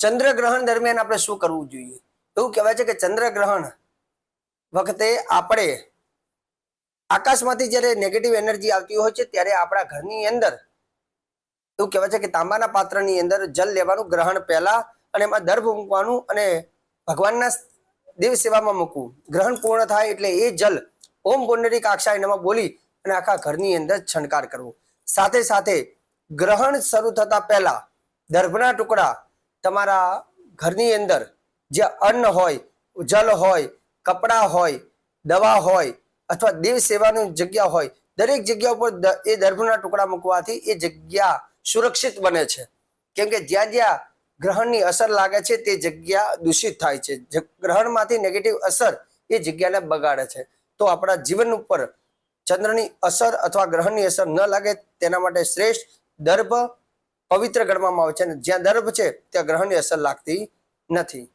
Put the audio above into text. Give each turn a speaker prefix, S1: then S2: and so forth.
S1: ચંદ્રગ્રહણ દરમિયાન આપણે શું કરવું જોઈએ? એવું કહેવાય છે કે ચંદ્રગ્રહણ વખતે આપણે આકાશમાંથી જ્યારે નેગેટિવ એનર્જી આવતી હોય છે, ત્યારે આપણા ઘરની અંદર એવું કહેવાય છે કે તાંબાના પાત્રની અંદર જલ લેવાનું ગ્રહણ પહેલા અને એમાં દર્ભ મૂકવાનું અને ભગવાનના દેવ સેવામાં મૂકવું. ગ્રહણ પૂર્ણ થાય એટલે એ જલ ઓમ પુંડરી કાક્ષાયનમાં બોલી અને આખા ઘરની અંદર છણકાર કરવો. સાથે સાથે ગ્રહણ શરૂ થતા પહેલા દર્ભના ટુકડા તમારા ઘરની અંદર જે અન્ન હોય, જલ હોય, કપડાં હોય, દવા હોય અથવા દેવ સેવાની જગ્યા હોય, દરેક જગ્યા ઉપર એ દર્ભના ટુકડા મૂકવાથી એ જગ્યા સુરક્ષિત બને છે. કેમ કે જ્યાં જ્યાં ગ્રહણની અસર લાગે છે તે જગ્યા દૂષિત થાય છે. ગ્રહણમાંથી નેગેટિવ અસર એ જગ્યાને બગાડે છે. તો આપણા જીવન ઉપર ચંદ્રની અસર અથવા ગ્રહણની અસર ન લાગે તેના માટે શ્રેષ્ઠ દર્ભ પવિત્ર ગણવામાં આવે છે અને જ્યાં દર્ભ છે ત્યાં ગ્રહણની અસર લાગતી નથી.